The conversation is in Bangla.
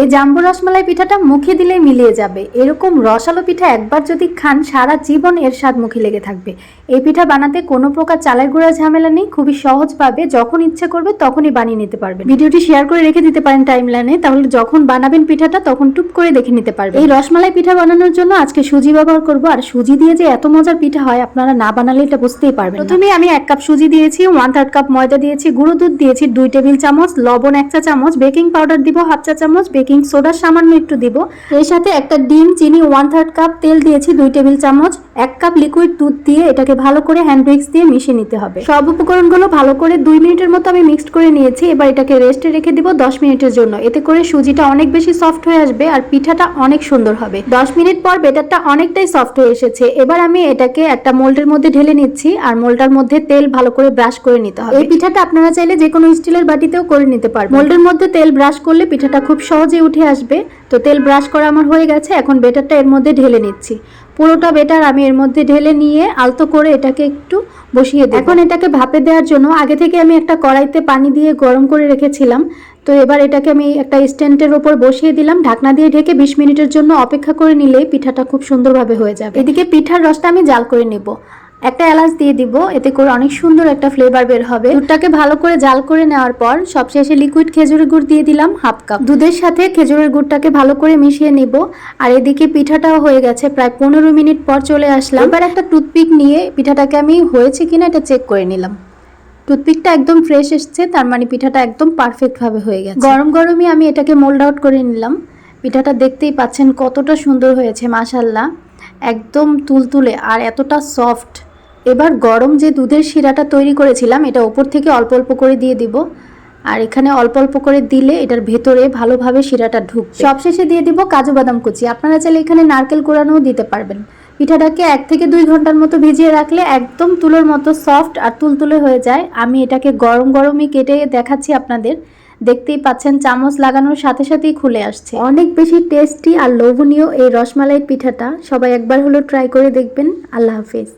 এই জাম্বু রসমালাই পিঠাটা মুখে দিলেই মিলিয়ে যাবে। এরকম রসালো পিঠা একবার যদি খান, সারা জীবন এর স্বাদ মুখে লেগে থাকবে। এই পিঠা বানাতে কোনো প্রকার চালের গুঁড়া ঝামেলা নেই, খুবই সহজ পাবে যখন ইচ্ছে করবে তখনই বানিয়ে নিতে পারবেন। ভিডিওটি শেয়ার করে রেখে দিতে পারেন টাইম লাইনে তাহলে যখন বানাবেন পিঠাটা তখন টুপ করে দেখে নিতে পারবেন। এই রসমালাই পিঠা বানানোর জন্য আজকে সুজি ব্যবহার করব, আর সুজি দিয়ে যে এত মজার পিঠা হয় আপনারা না বানালে এটা বুঝতেই পারবেন প্রথমে আমি এক কাপ সুজি দিয়েছি ওয়ান থার্ড কাপ ময়দা দিয়েছি, গুঁড়ো দুধ দিয়েছি, দুই টেবিল চামচ, লবণ এক চা চামচ বেকিং পাউডার দিব হাফ চা চামচ বেকিং সোডা সামান্য একটু দিব। এর সাথে একটা ডিম, চিনি ওয়ান থার্ড কাপ তেল দিয়েছি, দুই টেবিল চামচ। এক কাপ লিকুইড দুধ দিয়ে এটাকে ভালো করে হ্যান্ড উইক্স দিয়ে মিশিয়ে নিতে হবে। সব উপকরণগুলো ভালো করে দুই মিনিটের মতো আমি মিক্সড করে নিয়েছি। এবার এটাকে রেস্টে রেখে দিব দশ মিনিটের জন্য। এতে করে সুজিটা অনেক বেশি সফট হয়ে আসবে আর পিঠাটা অনেক সুন্দর হবে। দশ মিনিট পর বেটারটা অনেকটাই সফট হয়ে এসেছে। এবার আমি এটাকে একটা মোল্ডের মধ্যে ঢেলে নিচ্ছি আর মোল্ডটার মধ্যে তেল ভালো করে ব্রাশ করে নিতে হবে। এই পিঠাটা আপনারা চাইলে যে কোনো স্টিলের বাটিতেও করে নিতে পারবেন। মোল্ডের মধ্যে তেল ব্রাশ করলে পিঠাটা খুব সহজে উঠে আসবে। তো তেল ব্রাশ করা আমার হয়ে গেছে এখন বেটারটা এর মধ্যে ঢেলে নিচ্ছি। পুরোটা বেটার আমি এর মধ্যে ঢেলে নিয়ে আলতো করে এটাকে একটু বসিয়ে দিই এখন এটাকে ভাপে দেওয়ার জন্য আগে থেকে আমি একটা কড়াইতে পানি দিয়ে গরম করে রেখেছিলাম। তো এবার এটাকে আমি একটা স্ট্যান্ডের ওপর বসিয়ে দিলাম। ঢাকনা দিয়ে ঢেকে বিশ মিনিটের জন্য অপেক্ষা করে নিলে পিঠাটা খুব সুন্দরভাবে হয়ে যাবে। এদিকে পিঠার রসটা আমি জাল করে নেব। একটা এলাচ দিয়ে দিব, এতে করে অনেক সুন্দর একটা ফ্লেভার বের হবে। দুধটাকে ভালো করে জাল করে নেওয়ার পর সবশেষে লিকুইড খেজুরের গুড় দিয়ে দিলাম হাফ কাপ দুধের সাথে খেজুরের গুড়টাকে ভালো করে মিশিয়ে নিব, আর এদিকে পিঠাটাও হয়ে গেছে, প্রায় পনেরো মিনিট পর চলে আসলাম। এবার একটা টুথপিক নিয়ে পিঠাটাকে আমি হয়েছে কিনা এটা চেক করে নিলাম। টুথপিকটা একদম ফ্রেশ এসছে, তার মানে পিঠাটা একদম পারফেক্টভাবে হয়ে গেছে। গরম গরমই আমি এটাকে মোল্ড আউট করে নিলাম। পিঠাটা দেখতেই পাচ্ছেন কতটা সুন্দর হয়েছে মাশাল্লাহ একদম তুলতুলে, আর এতটা সফট এবার গরম যে দুধের শিরাটা তৈরি করেছিলাম, এটা ওপর থেকে অল্প অল্প করে দিয়ে দিব। আর এখানে অল্প অল্প করে দিলে এটার ভেতরে ভালোভাবে শিরাটা ঢুক সবশেষে দিয়ে দিব কাজু বাদাম কুচি। আপনারা চাইলে এখানে নারকেল কোরানোও দিতে পারবেন। পিঠাটাকে এক থেকে দুই ঘণ্টার মতো ভিজিয়ে রাখলে একদম তুলোর মতো সফট আর তুলতুলে হয়ে যায়। আমি এটাকে গরম গরমই কেটে দেখাচ্ছি আপনাদের। দেখতেই পাচ্ছেন চামচ লাগানোর সাথে সাথেই খুলে আসছে। অনেক বেশি টেস্টি আর লোভনীয় এই রসমালাই পিঠাটা। সবাই একবার হলো ট্রাই করে দেখবেন। আল্লাহ হাফেজ।